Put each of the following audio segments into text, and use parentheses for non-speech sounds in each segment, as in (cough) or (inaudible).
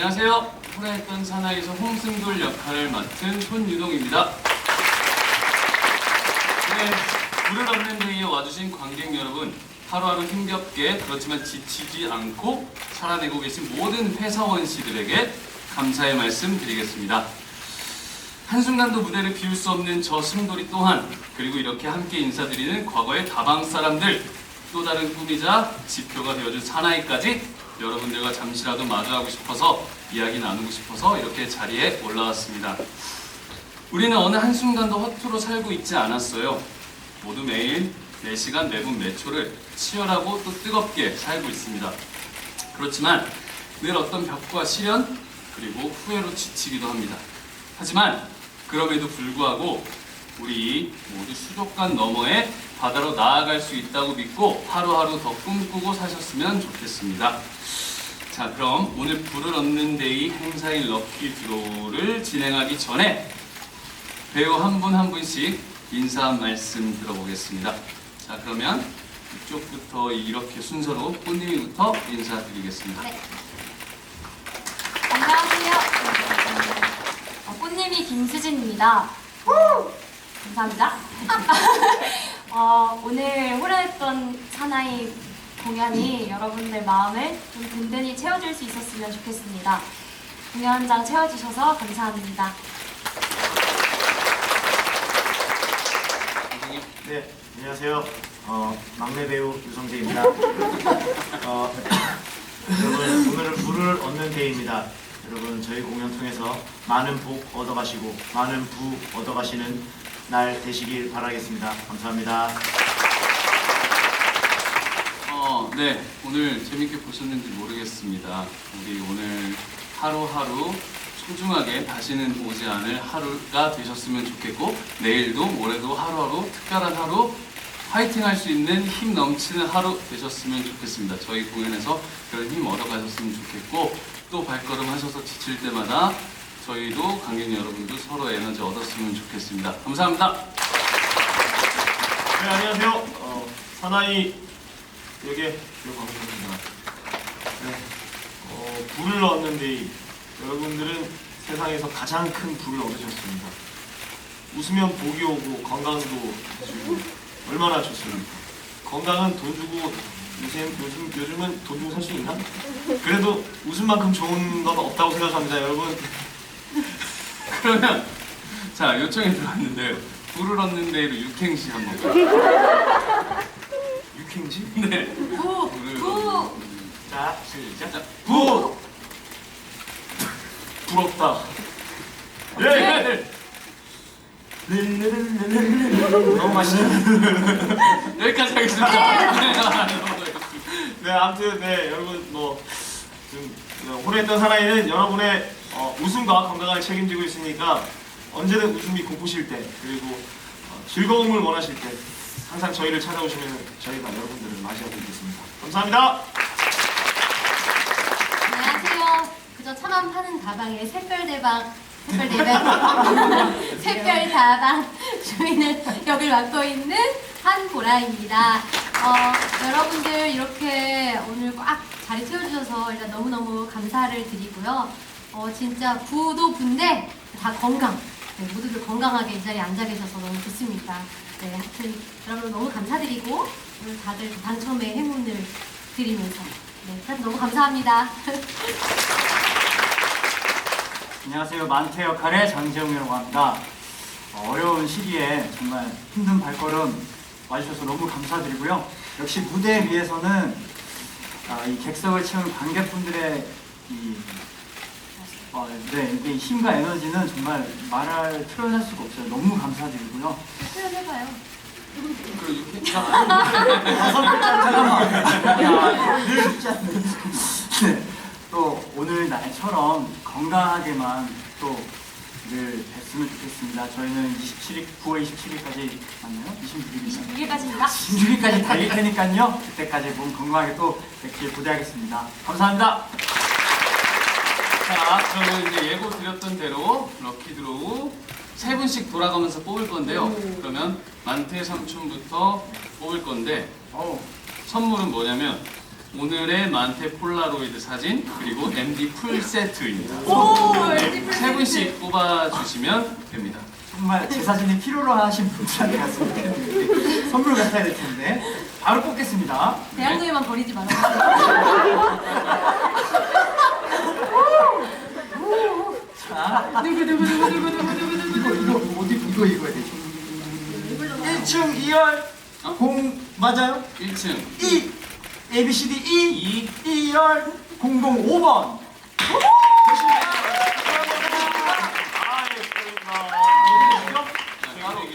안녕하세요. 후라이던 사나이에서 홍승돌 역할을 맡은 손유동입니다. 네, 불을 없는 데이에 와주신 관객 여러분, 하루하루 힘겹게 그렇지만 지치지 않고 살아내고 계신 모든 회사원 씨들에게 감사의 말씀 드리겠습니다. 한순간도 무대를 비울 수 없는 저 승돌이 또한 그리고 이렇게 함께 인사드리는 과거의 다방 사람들 또 다른 꿈이자 지표가 되어준 사나이까지 여러분들과 잠시라도 마주하고 싶어서 이야기 나누고 싶어서 이렇게 자리에 올라왔습니다. 우리는 어느 한순간도 허투루 살고 있지 않았어요. 모두 매일 4시간 매분 매초를 치열하고 또 뜨겁게 살고 있습니다. 그렇지만 늘 어떤 벽과 시련 그리고 후회로 지치기도 합니다. 하지만 그럼에도 불구하고 우리 모두 수족관 너머에 바다로 나아갈 수 있다고 믿고 하루하루 더 꿈꾸고 사셨으면 좋겠습니다. 자, 그럼 오늘 불을 얻는 데이 행사인 럭키 드로우를 진행하기 전에 배우 한 분 한 분씩 인사 한 말씀 들어보겠습니다. 자, 그러면 이쪽부터 이렇게 순서로 꽃님이부터 인사드리겠습니다. 네. 안녕하세요. 어, 꽃님이 김수진입니다. 감사합니다. (laughs) 어, 오늘 호라했던 사나이 공연이 여러분들 마음을 좀 든든히 채워줄 수 있었으면 좋겠습니다. 공연장 채워주셔서 감사합니다. 네, 안녕하세요. 어, 막내 배우 유성재입니다. 어, 여러분, 오늘은 불을 얻는 데이입니다. 여러분, 저희 공연 통해서 많은 복 얻어가시고, 많은 부 얻어가시는 날 되시길 바라겠습니다. 감사합니다. 어, 네. 오늘 재밌게 보셨는지 모르겠습니다. 우리 오늘 하루하루 소중하게 다시는 오지 않을 하루가 되셨으면 좋겠고, 내일도 모레도 하루하루 특별한 하루, 화이팅 할 수 있는 힘 넘치는 하루 되셨으면 좋겠습니다. 저희 공연에서 그런 힘 얻어가셨으면 좋겠고, 또 발걸음 하셔서 지칠 때마다 저희도 관객 여러분도 서로 에너지 얻었으면 좋겠습니다. 감사합니다. 네, 안녕하세요. 어, 사나이 역의 배우 강민입니다. 네, 어, 불을 얻는 데이. 여러분들은 세상에서 가장 큰 불을 얻으셨습니다. 웃으면 복이 오고 건강도 주고 얼마나 좋습니까? 건강은 돈 주고 요즘, 요즘, 요즘은 돈 주고 살 수 있나? 그래도 웃음만큼 좋은 건 없다고 생각합니다, 여러분. (laughs) 그러면 자 요청이 들어왔는데 불을 얻는 데로 육행시 한번 볼까요? 육행지? (laughs) 네. 부! 부! 자, 시작. 자, 부! 부럽다. 예! (laughs) 너무 맛있네. (laughs) 여기까지 하겠습니다. 네. 네, 아무튼 네 여러분 뭐 지금 호래했던 사나이는 여러분의 어, 웃음과 건강을 책임지고 있으니까 언제든 웃음이 고프실 때 그리고 어, 즐거움을 원하실 때 항상 저희를 찾아오시면 저희가 여러분들을 맞이하고 있겠습니다. 감사합니다. 안녕하세요. 그저 차만 파는 다방의 샛별대방 샛별대방 (laughs) 샛별다방 주인을 역을 맡고 있는 한보라입니다. 어, 여러분들 이렇게 오늘 꽉 자리 채워주셔서 일단 너무너무 감사를 드리고요. 어, 진짜 부도 부인데 다 건강. 네, 모두들 건강하게 이 자리에 앉아 계셔서 너무 좋습니다. 네, 하여튼 여러분 너무 감사드리고 오늘 다들 당첨의 행운을 드리면서 네, 하여튼 너무 감사합니다. (laughs) 안녕하세요. 만태 역할의 장재웅이라고 합니다. 어, 어려운 시기에 정말 힘든 발걸음 와주셔서 너무 감사드리고요. 역시 무대 위에서는 아, 이 객석을 채우는 관객분들의 이, 어, 네, 이게 힘과 에너지는 정말 말할 표현할 수가 없어요. 너무 감사드리고요. 표현해봐요. 잠깐만. 야, 쉽지 않네. 네. 또 오늘 날처럼 건강하게만 또늘 뵀으면 좋겠습니다. 저희는 27일, 9월 27일까지 맞나요? 26일이죠. 26일까지입니다. 26일까지 달릴 테니까요. 그때까지 몸 건강하게 또 뵙길 기대하겠습니다. 감사합니다. 자 저는 이제 예고 드렸던 대로 럭키 드로우 세 분씩 돌아가면서 뽑을 건데요. 그러면 만태 삼촌부터 뽑을 건데 어우, 선물은 뭐냐면 오늘의 만테 폴라로이드 사진 그리고 MD 풀 세트입니다. 오, 네, 세. 분씩 뽑아주시면 됩니다. 정말 제 사진이 필요로 하신 분들한테 갔으면 좋겠는데 선물 같아야 될 텐데 바로 뽑겠습니다. 대학로에만 버리지 말아요. (laughs) 자, 누구 누구 누구 누구 누구 누구 누구 이거 이거 어디 이거 읽어야 되죠? 1층 2열 공 맞아요? 1층 2 A B C D E 2 2열 005번. 아, 예쁩니다.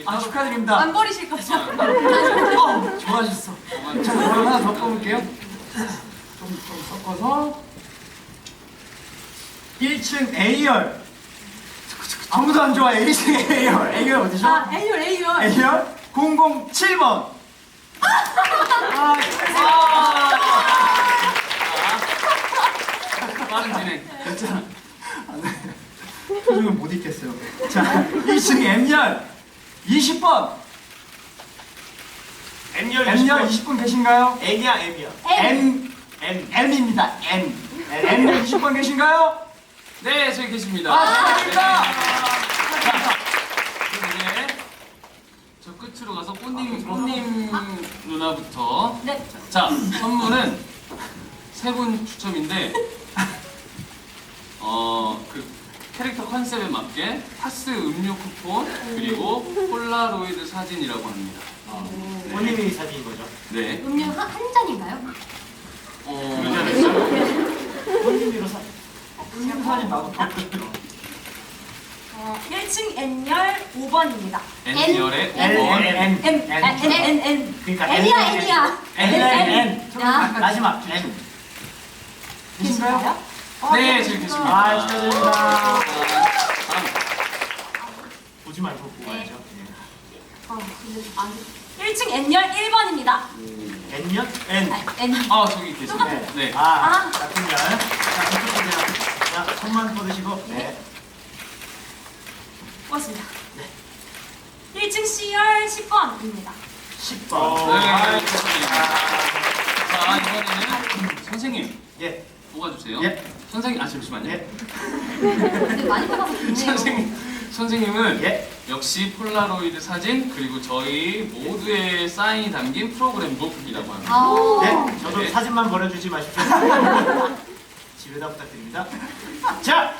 아 축하드립니다. 안 버리실 거죠? 어, 좋아하셨어. 자, 그럼 하나 더 뽑을게요. 좀, 좀 섞어서 1층 A열 아무도 안 좋아 1층 A열 A열 어디죠? 아, A열 A열. A열 007번 아, 빠른 진행. 괜찮아. 표정을 못 읽겠어요. 자, 1층 M열 20번 M열 M열 20번. 20번 계신가요? M이야, M이야. M M. M입니다. M M열 20번 계신가요? 네, 저기 계십니다. 아, 축하드립니다. 그럼 이제 저 끝으로 가서 꽃님, 꽃님 누나부터. 네. 자, 선물은 세 분 추첨인데, 어, 그 캐릭터 컨셉에 맞게 파스 음료 쿠폰, 그리고 폴라로이드 사진이라고 합니다. 본인이 사진인 거죠? 네. 음료 한, 한 잔인가요? 어, 그러지 않았어요? 본인으로 사 본인 사진 나도 어, 1층 N열 5번입니다. N열의 L 5번. N N M, N 아, N, N, N. 그러니까 N이야 N. N이야. N N N 야. 마지막 N 계신가요? 네, 저기 계십니다. 아 축하드립니다. 보지 말고 네. 어, 근데 안 1층 N열 1번입니다. N열? N. 아, N. 아, 저기 계십니다. 네. 아, 아. 같은 열. 자, 저쪽 보세요. 자, 손만 뻗으시고. 네. 고맙습니다. 1층 C열 10번입니다. 10번. 네, 아, 좋습니다. 자, 이번에는 선생님 예. 뽑아주세요. 예. 선생님, 아, 잠시만요. 예. 근데 많이 받아서 좋네요. (laughs) 선생님, 선생님은 예. 역시 폴라로이드 사진 그리고 저희 모두의 사인이 담긴 프로그램 북이라고 합니다. 아, 네. 저도 네. 사진만 보내주지 마십시오. (laughs) 집에다 부탁드립니다. 자.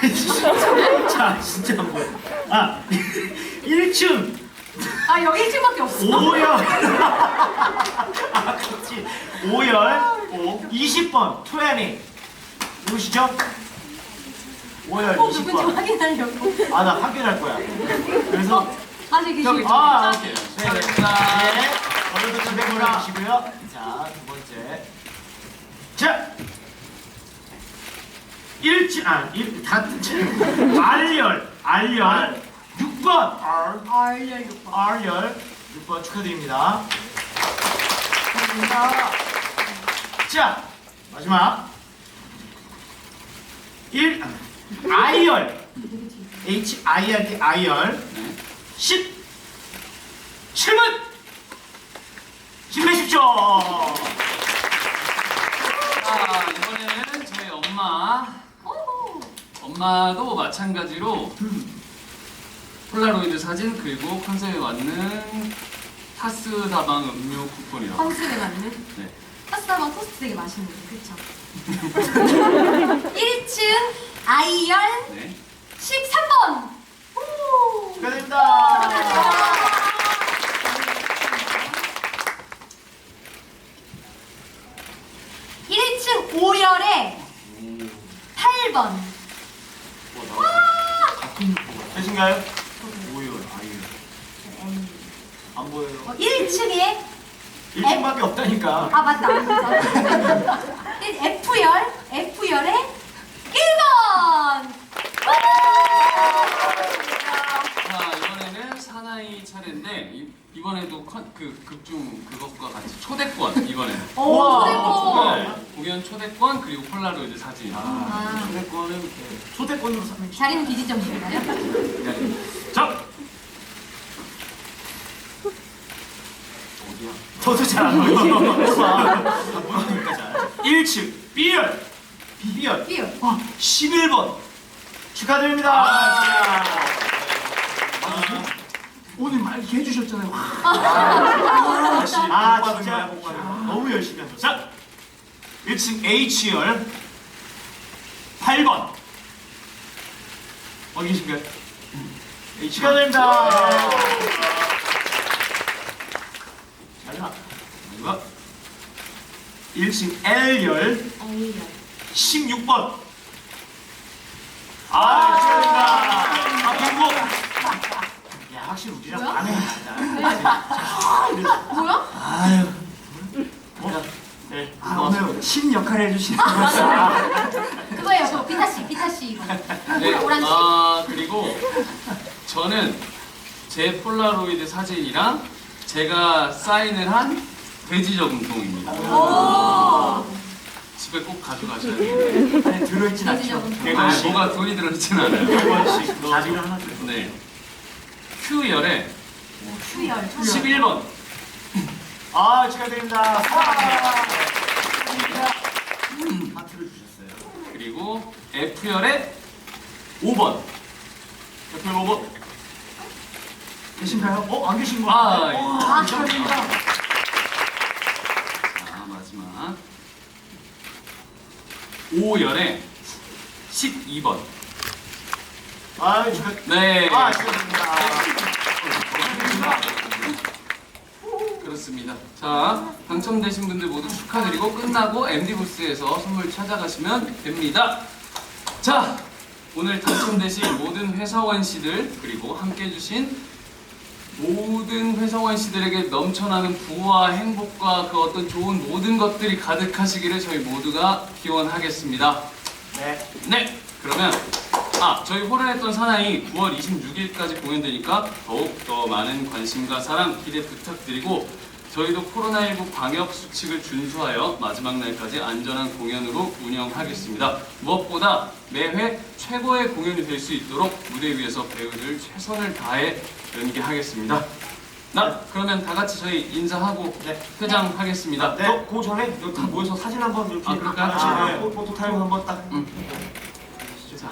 (laughs) 자, 진짜 안 보여. 아, (laughs) 1층 아 여기 1층밖에 없어. 5열. (laughs) 아, 그렇지. 5열 20번 20. 누구시죠? 5열 꼭 누군지 20번. 확인하려고. 아, 나 확인할 거야. 그래서 어, 아직 계시 저기, 아, 저기, 네. 네. 네. 오늘도 집에 보내주시고요. 자, 두 번째. 자. 1층, 아, 1, 다, R열, R열. 6번. R, R 6번. R열. 6번 축하드립니다. 축하드립니다. 자, 마지막. 1, I열. H-I-R-T, I열. 네. 10 7분 힘내십시오. 자, 이번에는 저희 엄마. 엄마도 마찬가지로 폴라로이드 사진 그리고 컨셉에 맞는 타스 다방 음료 쿠폰이라고. 컨셉에 맞는. 네. 파스타랑 토스트 되게 맛있는데, 그쵸? (laughs) 1층 I열 네. 13번. 오. 축하드립니다. 1층 5열에 8번. 되신가요? 오열, 아이열. 안 보여요. 어, 1층에 1층밖에 없다니까. 아 맞다. F열 F열에 1번. 자, 이번에는 사나이 차례인데 이, 이번에도 컨, 그 극중 그것과 같이 초대권 이번에는. 오. 초대권. 네, 공연 초대권 그리고 폴라로이드 사진. 아. 초대권은 네, 초대권으로 사면 자리는 비지점인가요? 자. 어디야? 저도 잘안 보이니까 안 보이니까 잘 1층 B열 B열 삐요. 아, 11번 축하드립니다. 아, 오늘 말게 해주셨잖아요. 아, 진짜 아, 진짜. 너무 열심히 하셨어. 자, 1층 H열 8번 어디 계신가요? H 축하드립니다. 자, 마지막 1층 L열 A열. 16번. 아, 축하드립니다. 아, 그리고 야, 확실히 우리랑 뭐야? 안 해. 뭐야? 아유. 어? 네. 아, 오늘 신 역할을 해주시는 거죠. (laughs) 그거예요. 그거 비타 씨, 비타 씨 이거. 네, 오란지. 아 그리고 저는 제 폴라로이드 사진이랑 제가 사인을 한 돼지. 오. 집에 꼭 가져가셔야 돼요. 안에 들어있진 않죠. 돼지저금통. 네, 아, 번씩. 뭐가 돈이 들어있진 않아요. 한 번씩 넣어. 자비를 하나 드려요. 네. Q열에 수열. 11번. 아, 축하드립니다. 하트를 주셨어요. 그리고 F열에 5번. 옆에 5번. 계신가요? 어, 안 계신 거 아? 예. 아, 축하드립니다. 자, 마지막. 5열에 12번. 아. 네. 아, 축하드립니다. 그렇습니다. 자, 당첨되신 분들 모두 축하드리고 끝나고 MD 부스에서 선물 찾아가시면 됩니다. 자, 오늘 당첨되신 모든 회사원 씨들 그리고 함께 해주신 모든 회사원 씨들에게 넘쳐나는 부와 행복과 그 어떤 좋은 모든 것들이 가득하시기를 저희 모두가 기원하겠습니다. 네. 네, 그러면 아 저희 호련했던 사나이 9월 26일까지 공연되니까 더욱 더 많은 관심과 사랑 기대 부탁드리고 저희도 코로나19 방역 수칙을 준수하여 마지막 날까지 안전한 공연으로 운영하겠습니다. 무엇보다 매회 최고의 공연이 될 수 있도록 무대 위에서 배우들 최선을 다해 연기하겠습니다. 나 그러면 다 같이 저희 인사하고 네. 퇴장하겠습니다. 네. 저, 그 전에 여기 다 모여서 사진 한번 이렇게 아, 그럴까요? 같이 아. 네, 포- 포토 타임 한번 딱. 음. 자,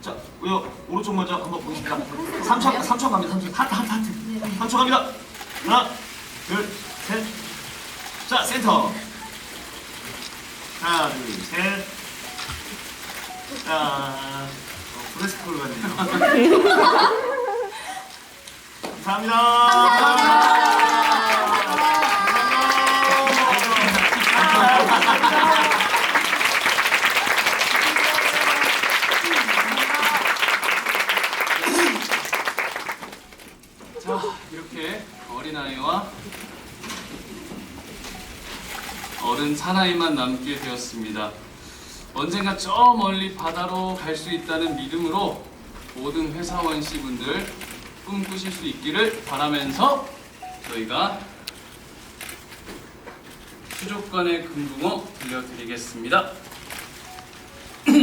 자, 요 오른쪽 먼저 한번 보겠습니다. 3초, 3초 갑니다. 3초. 하트, 하트, 하트. 네. 3초 갑니다. 하나, 둘, 셋. 자, 센터. 하나, 둘, 셋. 자, 어, 브레스콜 같네요. (laughs) 감사합니다. 자, 이렇게 어린아이와 어른 사나이만 남게 되었습니다. 언젠가 저 멀리 바다로 갈 수 있다는 믿음으로 모든 회사원 씨분들 꿈꾸실 수 있기를 바라면서 저희가 수족관의 금붕어 들려드리겠습니다.